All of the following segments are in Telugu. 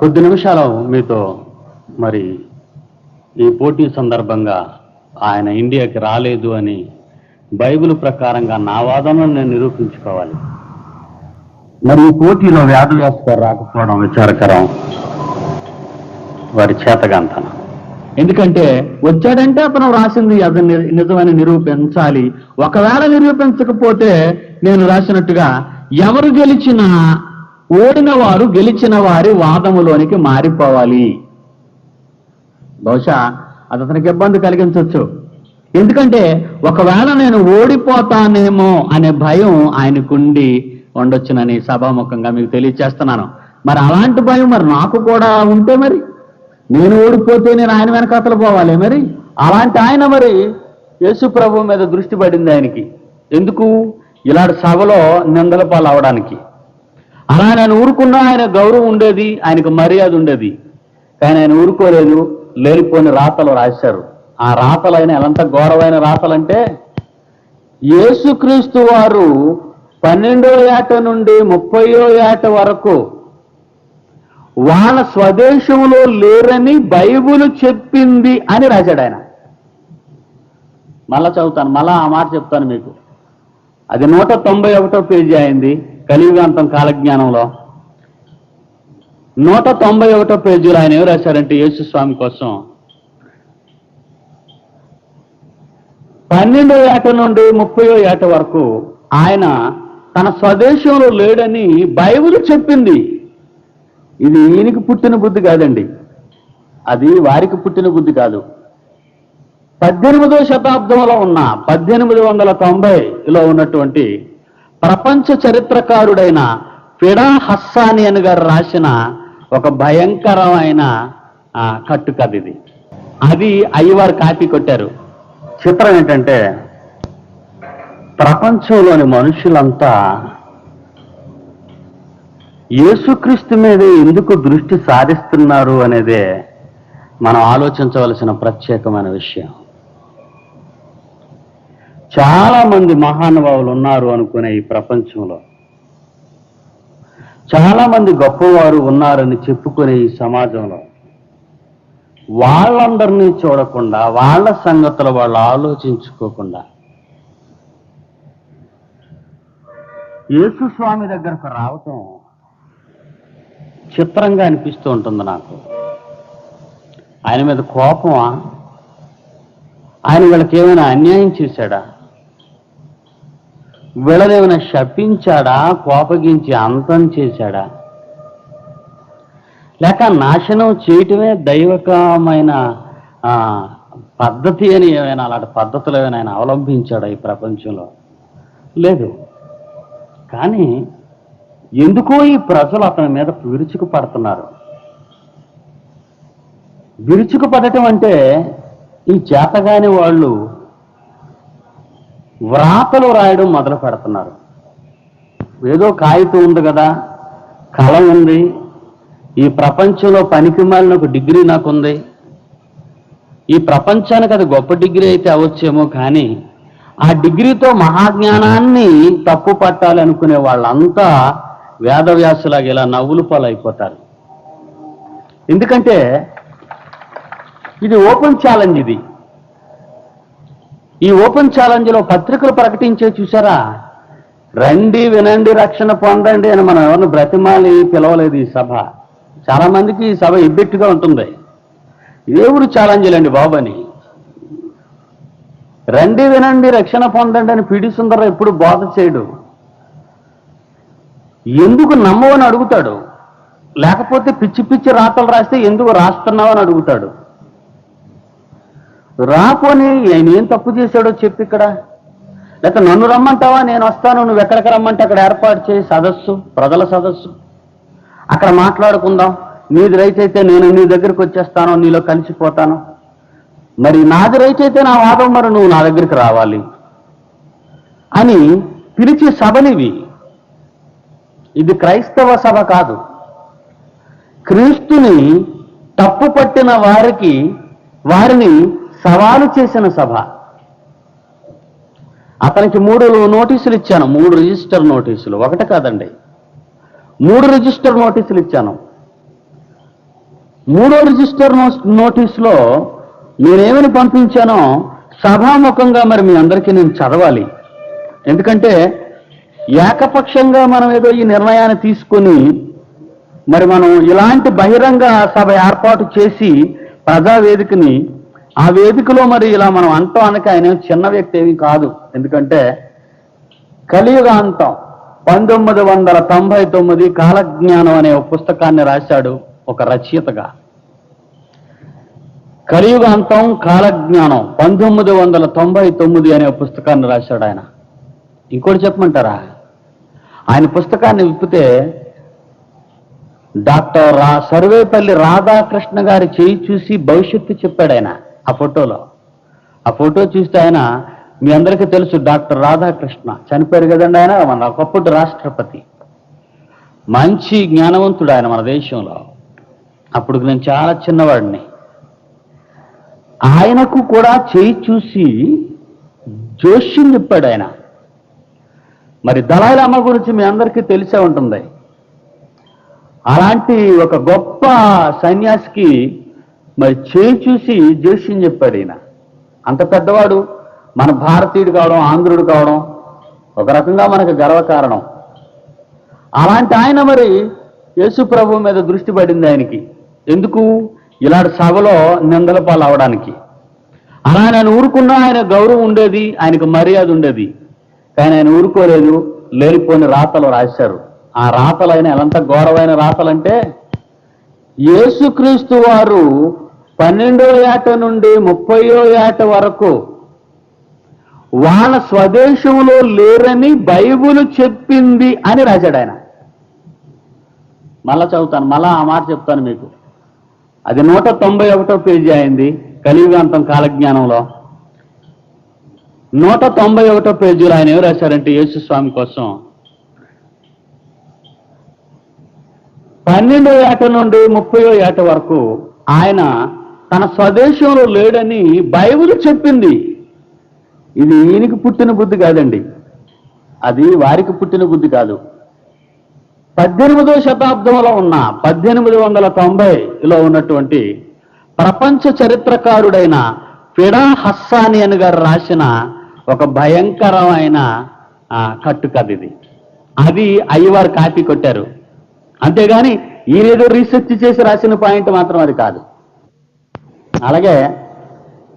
కొద్ది నిమిషాలు మీతో మరి ఈ పోటీ సందర్భంగా ఆయన ఇండియాకి రాలేదు అని బైబిల్ ప్రకారంగా నా వాదనను నేను నిరూపించుకోవాలి. మరి ఈ పోటీలో వ్యాధులు వేస్తారు రాకపోవడం విచారకరం. వారి చేతగాంతనం. ఎందుకంటే వచ్చాడంటే అతను రాసింది అది ని- నిజమని నిరూపించాలి. ఒకవేళ నిరూపించకపోతే నేను రాసినట్టుగా ఎవరు గెలిచినా ఓడిన వారు గెలిచిన వారి వాదములోనికి మారిపోవాలి. బహుశా అది అతనికి ఇబ్బంది కలిగించవచ్చు ఎందుకంటే ఒకవేళ నేను ఓడిపోతానేమో అనే భయం ఆయనకుండి ఉండొచ్చునని సభాముఖంగా మీకు తెలియచేస్తున్నాను. మరి అలాంటి భయం మరి నాకు కూడా ఉంటే మరి? నేను ఓడిపోతే నేను ఆయన వెనకాతలు పోవాలి మరి? అలాంటి ఆయన మరి యేసు ప్రభు మీద దృష్టి పడింది ఆయనకి. ఎందుకు? ఇలాంటి సభలో నిందల పాలు అవడానికి అలా నేను ఊరుకున్నా ఆయన గౌరవం ఉండేది ఆయనకు మర్యాద ఉండేది. కానీ ఆయన ఊరుకోలేదు లేనిపోని రాతలు రాశారు. ఆ రాతలు ఆయన ఎంత ఘోరమైన రాతలంటే యేసుక్రీస్తు వారు పన్నెండో ఏట నుండి ముప్పయో ఏట వరకు వాళ్ళ స్వదేశంలో లేరని బైబుల్ చెప్పింది అని రాశాడు ఆయన. మళ్ళా చదువుతాను మళ్ళా ఆ మాట చెప్తాను మీకు. అది నూట తొంభై ఒకటో పేజీ అయింది. కలియుగాంతం కాలజ్ఞానంలో నూట తొంభై ఒకటో పేజీలో ఆయన ఏం రాశారంటే యేసుస్వామి కోసం. పన్నెండో ఏట నుండి ముప్పయో ఏట వరకు ఆయన తన స్వదేశంలో లేడని బైబిల్ చెప్పింది. ఇది ఈయనకి పుట్టిన బుద్ధి కాదండి. అది వారికి పుట్టిన బుద్ధి కాదు. పద్దెనిమిదో శతాబ్దంలో ఉన్న పద్దెనిమిది వందల తొంభైలో ఉన్నటువంటి ప్రపంచ చరిత్రకారుడైన ఫిడా హస్సానియన్ గారు రాసిన ఒక భయంకరమైన కట్టుకథ ఇది. అది అయ్యవారు కాపీ కొట్టారు. చిత్రం ఏంటంటే ప్రపంచంలోని మనుషులంతా యేసుక్రీస్తు మీద ఎందుకు దృష్టి సారిస్తున్నారు అనేదే మనం ఆలోచించవలసిన ప్రత్యేకమైన విషయం. చాలా మంది మహానుభావులు ఉన్నారు అనుకునే ఈ ప్రపంచంలో. చాలా మంది గొప్పవారు ఉన్నారని చెప్పుకునే ఈ సమాజంలో. వాళ్ళందరినీ చూడకుండా వాళ్ళ సంగతులు వాళ్ళు ఆలోచించుకోకుండా. యేసుస్వామి దగ్గరకు రావటం చిత్రంగా అనిపిస్తూ ఉంటుంది నాకు. ఆయన మీద కోపమా? ఆయన వీళ్ళకి ఏమైనా అన్యాయం చేశాడా? వీళ్ళనేమైనా శపించాడా? కోపగించి అంతం చేశాడా? లేక నాశనం చేయటమే దైవకమైన పద్ధతి అని ఏమైనా అలాంటి పద్ధతులు ఏమైనా ఆయన అవలంబించాడా ఈ ప్రపంచంలో? లేదు. కానీ ఎందుకో ఈ ప్రజలు అతని మీద విరుచుకు పడుతున్నారు. విరుచుకు పడటం అంటే ఈ చేతగాని వాళ్ళు వ్రాతలు రాయడం మొదలు పెడుతున్నారు. ఏదో కాగితం ఉంది కదా కళ ఉంది ఈ ప్రపంచంలో పనికి మాలిన ఒక డిగ్రీ నాకుంది. ఈ ప్రపంచానికి అది గొప్ప డిగ్రీ అయితే అవ్వచ్చేమో కానీ ఆ డిగ్రీతో మహాజ్ఞానాన్ని తప్పు పట్టాలి అనుకునే వాళ్ళంతా వేదవ్యాసులాగా ఇలా నవ్వులు పాలైపోతారు. ఎందుకంటే ఇది ఓపెన్ ఛాలెంజ్ ఇది. ఈ ఓపెన్ ఛాలెంజ్లో పత్రికలు ప్రకటించే చూసారా? రండి వినండి రక్షణ పొందండి అని మనం ఎవరిని బ్రతిమాలి పిలవలేదు ఈ సభ. చాలా మందికి ఈ సభ ఇబ్బెట్టుగా ఉంటుంది. దేవుడు ఛాలెంజ్లండి బాబు అని. రండి వినండి రక్షణ పొందండి అని పిడి సుందర ఎప్పుడు బోధ చేయడు. ఎందుకు నమ్మవని అడుగుతాడు? లేకపోతే పిచ్చి పిచ్చి రాతలు రాస్తే ఎందుకు రాస్తున్నావు అని అడుగుతాడు. రాపోని ఆయన ఏం తప్పు చేశాడో చెప్పు ఇక్కడ. లేక నన్ను రమ్మంటావా? నేను వస్తాను. నువ్వు ఎక్కడికి రమ్మంటే అక్కడ ఏర్పాటు చేయి. సదస్సు. ప్రజల సదస్సు. అక్కడ మాట్లాడుకుందాం. నీది రైట్ అయితే నేను నీ దగ్గరికి వచ్చేస్తాను. నీలో కలిసిపోతాను. మరి నాది రైట్ అయితే నా వాదం మరి నువ్వు నా దగ్గరికి రావాలి. అని పిలిచి సభనివి. ఇది క్రైస్తవ సభ కాదు. క్రీస్తుని తప్పు పట్టిన వారికి వారిని సవాలు చేసిన సభ. అతనికి మూడు నోటీసులు ఇచ్చాను మూడు రిజిస్టర్ నోటీసులు. ఒకటి కాదండి. మూడు రిజిస్టర్ నోటీసులు ఇచ్చాను. మూడో రిజిస్టర్ నోటీసులో నేనేమని పంపించానో సభాముఖంగా మరి మీ అందరికీ నేను చదవాలి. ఎందుకంటే ఏకపక్షంగా మనం ఏదో ఈ నిర్ణయాన్ని తీసుకొని మరి మనం ఇలాంటి బహిరంగ సభ ఏర్పాటు చేసి ప్రజావేదికని ఆ వేదికలో మరి ఇలా మనం అంటాం అనక ఆయన చిన్న వ్యక్తి ఏమీ కాదు. ఎందుకంటే కలియుగాంతం పంతొమ్మిది వందల తొంభై తొమ్మిది కాలజ్ఞానం అనే ఒక పుస్తకాన్ని రాశాడు ఒక రచయితగా. కలియుగాంతం కాలజ్ఞానం పంతొమ్మిది వందల తొంభై తొమ్మిది అనే పుస్తకాన్ని రాశాడు ఆయన. ఇంకోటి చెప్పమంటారా? ఆయన పుస్తకాన్ని విప్పితే డాక్టర్ రా సర్వేపల్లి రాధాకృష్ణ గారి చేయి చూసి భవిష్యత్తు చెప్పాడు ఆయన. ఆ ఫోటోలో. ఆ ఫోటో చూస్తే ఆయన మీ అందరికీ తెలుసు డాక్టర్ రాధాకృష్ణ. చనిపోయారు కదండి ఆయన? మన ఒకప్పుడు రాష్ట్రపతి. మంచి జ్ఞానవంతుడు ఆయన మన దేశంలో. అప్పుడు నేను చాలా చిన్నవాడిని. ఆయనకు కూడా చేయి చూసి జోష్యం చెప్పాడు ఆయన. మరి దళాయిలమ్మ గురించి మీ అందరికీ తెలిసే ఉంటుంది. అలాంటి ఒక గొప్ప సన్యాసికి మరి చేయి చూసి జోష్యం చెప్పాడు ఈయన? అంత పెద్దవాడు మన భారతీయుడు కావడం ఆంధ్రుడు కావడం ఒక రకంగా మనకు గర్వకారణం అలాంటి ఆయన మరి యేసు ప్రభు మీద దృష్టి పడింది ఆయనకి. ఎందుకు? ఇలాంటి సభలో నిందల పాలు అవడానికి అలా ఆయన ఊరుకున్నా ఆయన గౌరవం ఉండేది ఆయనకు మర్యాద ఉండేది. కానీ ఆయన ఊరుకోలేదు లేనిపోని రాతలు రాశారు. ఆ రాతలు ఆయన ఎంత ఘోరమైన రాతలంటే యేసుక్రీస్తు వారు పన్నెండో ఏట నుండి ముప్పయో ఏట వరకు వాళ్ళ స్వదేశంలో లేరని బైబుల్ చెప్పింది అని రాశాడు ఆయన. మళ్ళా చదువుతాను మళ్ళా ఆ మాట చెప్తాను మీకు. అది నూట తొంభై ఒకటో పేజీ అయింది కలియుగాంతం కాలజ్ఞానంలో. నూట తొంభై ఒకటో పేజీలో ఆయన ఏం రాశారంటే యేసు స్వామి కోసం. పన్నెండో ఏట నుండి ముప్పయో ఏట వరకు ఆయన తన స్వదేశంలో లేడని బైబిల్ చెప్పింది. ఇది ఈయనకి పుట్టిన బుద్ధి కాదండి. అది వారికి పుట్టిన బుద్ధి కాదు. పద్దెనిమిదో శతాబ్దంలో ఉన్న పద్దెనిమిది వందల తొంభైలో ఉన్నటువంటి ప్రపంచ చరిత్రకారుడైన ఫిడా హస్సానియన్ గారు రాసిన ఒక భయంకరమైన కట్టుకథ ఇది. అది అయ్యవారు కాపీ కొట్టారు. అంతేగాని ఈయనేదో రీసెర్చ్ చేసి రాసిన పాయింట్ మాత్రం అది కాదు. అలాగే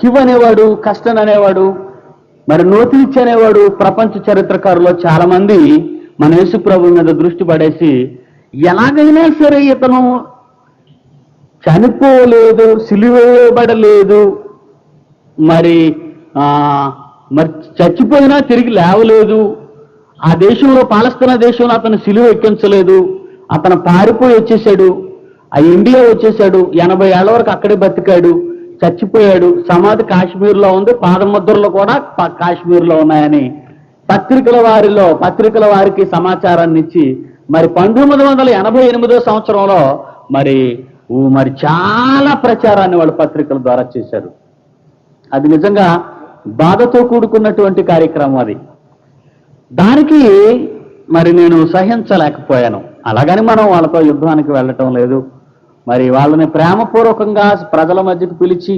కివ్ అనేవాడు కష్టన్ అనేవాడు మరి నోతిరిచ్ అనేవాడు ప్రపంచ చరిత్రకారులో చాలా మంది మన యేసు ప్రభు మీద దృష్టి పడేసి ఎలాగైనా సరే ఇతను చనిపోలేదు సిలివేయబడలేదు మరి ఆ, మరి చచ్చిపోయినా తిరిగి లేవలేదు ఆ దేశంలో పాలస్తీనా దేశంలో అతను సిలువ ఎక్కించలేదు అతను పారిపోయి వచ్చేసాడు. ఆ ఇండియా వచ్చేసాడు. ఎనభై ఏళ్ళ వరకు అక్కడే బతికాడు. చచ్చిపోయాడు. సమాధి కాశ్మీర్లో ఉంది. పాదముద్రలు కూడా కాశ్మీర్లో ఉన్నాయని పత్రికల వారిలో పత్రికల వారికి సమాచారాన్ని ఇచ్చి మరి పంతొమ్మిది వందల ఎనభై ఎనిమిదో సంవత్సరంలో మరి మరి చాలా ప్రచారాన్ని వాళ్ళు పత్రికల ద్వారా చేశారు. అది నిజంగా బాధతో కూడుకున్నటువంటి కార్యక్రమం అది. దానికి మరి నేను సహించలేకపోయాను. అలాగని మనం వాళ్ళతో యుద్ధానికి వెళ్ళటం లేదు. మరి వాళ్ళని ప్రేమపూర్వకంగా ప్రజల మధ్యకు పిలిచి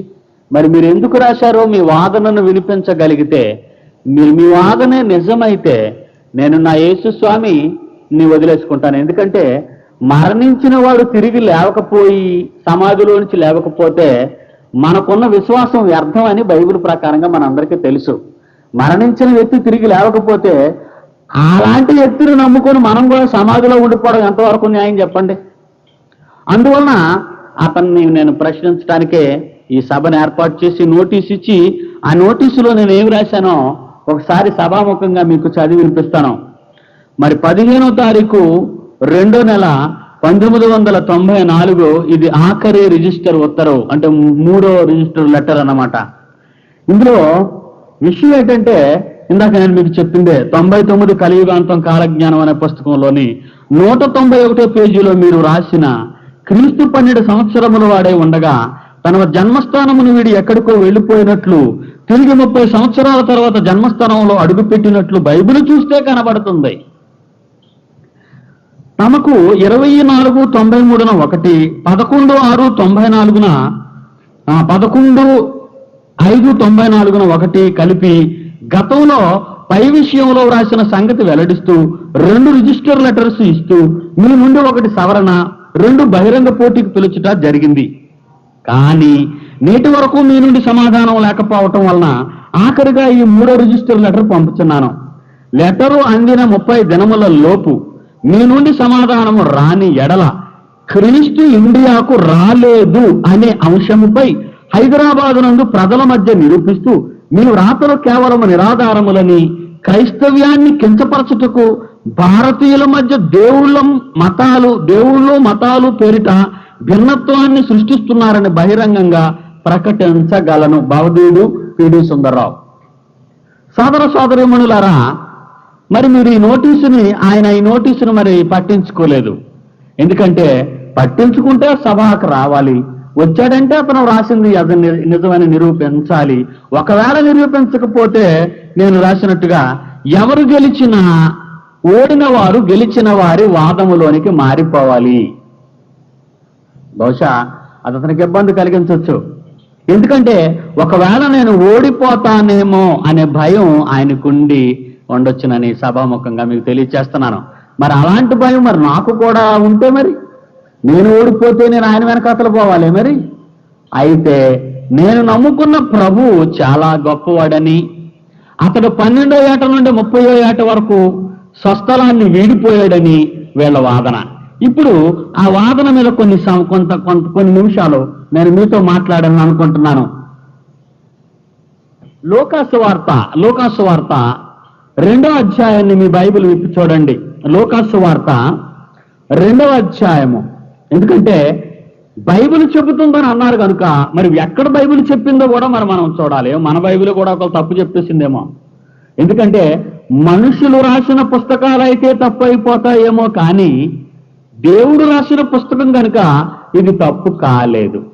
మరి మీరు ఎందుకు రాశారో మీ వాదనను వినిపించగలిగితే మీరు మీ వాదనే నిజమైతే నేను నా యేసు స్వామి ని వదిలేసుకుంటాను. ఎందుకంటే మరణించిన వాడు తిరిగి లేవకపోయి సమాధిలో నుంచి లేవకపోతే మనకున్న విశ్వాసం వ్యర్థం అని బైబిల్ ప్రకారంగా మనందరికీ తెలుసు. మరణించిన వ్యక్తి తిరిగి లేవకపోతే అలాంటి వ్యక్తిని నమ్ముకొని మనం కూడా సమాధిలో ఉండిపోవడం ఎంతవరకు న్యాయం చెప్పండి? అందువలన అతన్ని నేను ప్రశ్నించడానికే ఈ సభను ఏర్పాటు చేసి నోటీస్ ఇచ్చి ఆ నోటీసులో నేను ఏమి రాశానో ఒకసారి సభాముఖంగా మీకు చదివి వినిపిస్తాను. మరి పదిహేనో తారీఖు రెండో నెల పంతొమ్మిది వందల తొంభై నాలుగు ఇది ఆఖరి రిజిస్టర్ ఉత్తర్వు అంటే మూడో రిజిస్టర్ లెటర్ అన్నమాట. ఇందులో విషయం ఏంటంటే ఇందాక నేను మీకు చెప్పిందే తొంభై తొమ్మిది కలియుగాంతం కాలజ్ఞానం అనే పుస్తకంలోని నూట తొంభై ఒకటో పేజీలో మీరు రాసిన క్రీస్తు పన్నెండు సంవత్సరముల వాడే ఉండగా తన జన్మస్థానమును వీడి ఎక్కడికో వెళ్ళిపోయినట్లు తిరిగి ముప్పై సంవత్సరాల తర్వాత జన్మస్థానంలో అడుగుపెట్టినట్లు బైబిల్ చూస్తే కనబడుతుంది. తమకు ఇరవై నాలుగు తొంభై మూడున ఒకటి పదకొండు ఆరు తొంభై నాలుగున ఆ, పదకొండు ఐదు తొంభై నాలుగున ఒకటి కలిపి గతంలో పై విషయంలో వ్రాసిన సంగతి వెల్లడిస్తూ రెండు రిజిస్టర్ లెటర్స్ ఇస్తూ మీ నుండి ఒకటి సవరణ రెండు బహిరంగ పోటీకి పిలుచుట జరిగింది. కానీ నేటి వరకు మీ నుండి సమాధానం లేకపోవటం వలన ఆఖరిగా ఈ మూడో రిజిస్టర్ లెటర్ పంపుతున్నాను లెటరు అందిన ముప్పై దినముల లోపు మీ నుండి సమాధానము రాని ఎడల క్రీస్తు ఇండియాకు రాలేదు అనే అంశముపై హైదరాబాద్ నందు ప్రజల మధ్య నిరూపిస్తూ మీ వ్రాతలు కేవలం నిరాధారములని క్రైస్తవ్యాన్ని కించపరచుటకు భారతీయుల మధ్య దేవుళ్ళ మతాలు దేవుళ్ళు మతాలు పేరిట భిన్నత్వాన్ని సృష్టిస్తున్నారని బహిరంగంగా ప్రకటించగలను భవదీయుడు పిడి సుందర్రావు. సోదర సోదరిమణులారా మరి మీరు ఈ నోటీసుని ఆయన ఈ నోటీసును మరి పట్టించుకోలేదు. ఎందుకంటే పట్టించుకుంటే సభకు రావాలి. వచ్చాడంటే అతను రాసింది అతను ని- నిజమని నిరూపించాలి. ఒకవేళ నిరూపించకపోతే నేను రాసినట్టుగా ఎవరు గెలిచినా ఓడిన వారు గెలిచిన వారి వాదములోనికి మారిపోవాలి. బహుశా అది అతనికి ఇబ్బంది కలిగించవచ్చు ఎందుకంటే ఒకవేళ నేను ఓడిపోతానేమో అనే భయం ఆయనకుండి ఉండొచ్చునని సభాముఖంగా మీకు తెలియచేస్తున్నాను. మరి అలాంటి భయం మరి నాకు కూడా ఉంటే మరి? నేను ఓడిపోతే నేను ఆయన వెనకాతలు పోవాలి మరి? అయితే నేను నమ్ముకున్న ప్రభు చాలా గొప్పవాడని అతడు పన్నెండో ఏట నుండి ముప్పయో ఏట వరకు స్వస్థలాన్ని వీడిపోయాడని వీళ్ళ వాదన. ఇప్పుడు ఆ వాదన మీద కొన్ని సం- కొంత కొంత కొన్ని నిమిషాలు నేను మీతో మాట్లాడాలని అనుకుంటున్నాను. లోకాసు వార్త లోకాసు వార్త రెండో అధ్యాయాన్ని మీ బైబిల్ విప్పి చూడండి. లోకాసు వార్త రెండవ అధ్యాయము. ఎందుకంటే బైబిల్ చెబుతుందని అన్నారు కనుక మరి ఎక్కడ బైబిల్ చెప్పిందో కూడా మరి మనం చూడాలి. మన బైబిల్ కూడా ఒక తప్పు చెప్పేసిందేమో. ఎందుకంటే మనుషులు రాసిన పుస్తకాలు అయితే తప్పు అయిపోతాయేమో కానీ దేవుడు రాసిన పుస్తకం కనుక ఇది తప్పు కాలేదు.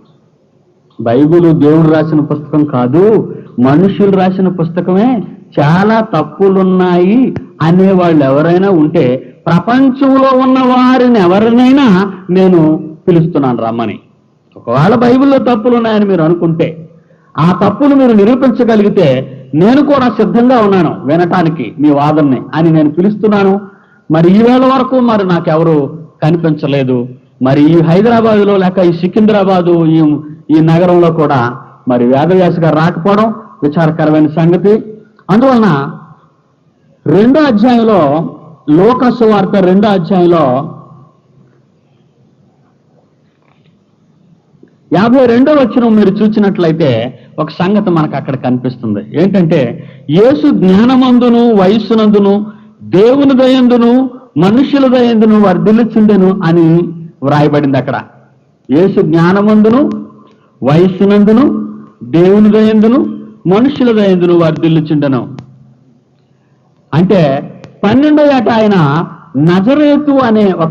బైబుల్ దేవుడు రాసిన పుస్తకం కాదు మనుషులు రాసిన పుస్తకమే చాలా తప్పులున్నాయి అనేవాళ్ళు ఎవరైనా ఉంటే ప్రపంచంలో ఉన్న వారిని ఎవరినైనా నేను పిలుస్తున్నాను రమ్మని. ఒకవేళ బైబిల్లో తప్పులు ఉన్నాయని మీరు అనుకుంటే ఆ తప్పులు మీరు నిరూపించగలిగితే నేను కూడా సిద్ధంగా ఉన్నాను వినటానికి మీ వాదనని అని నేను పిలుస్తున్నాను. మరి ఈ వేళ వరకు మరి నాకెవరు కనిపించలేదు. మరి ఈ హైదరాబాదులో లేక ఈ సికింద్రాబాదు ఈ ఈ నగరంలో కూడా మరి వేదవ్యాస గారు రాకపోవడం విచారకరమైన సంగతి. అందువలన రెండో అధ్యాయంలో లోకసు వార్త రెండో అధ్యాయంలో యాభై రెండో వచ్చిన మీరు చూసినట్లయితే ఒక సంగతి మనకు అక్కడ కనిపిస్తుంది. ఏంటంటే యేసు జ్ఞానమందును వయస్సునందును దేవుని దయందును మనుషుల దయందును వర్ధిల్లుచుండెను అని వ్రాయబడింది అక్కడ. యేసు జ్ఞానమందును వయస్సునందును దేవుని దయందును మనుషుల దయందును వర్ధిల్లుచుండెను. అంటే పన్నెండో ఏట ఆయన నజరేతు అనే ఒక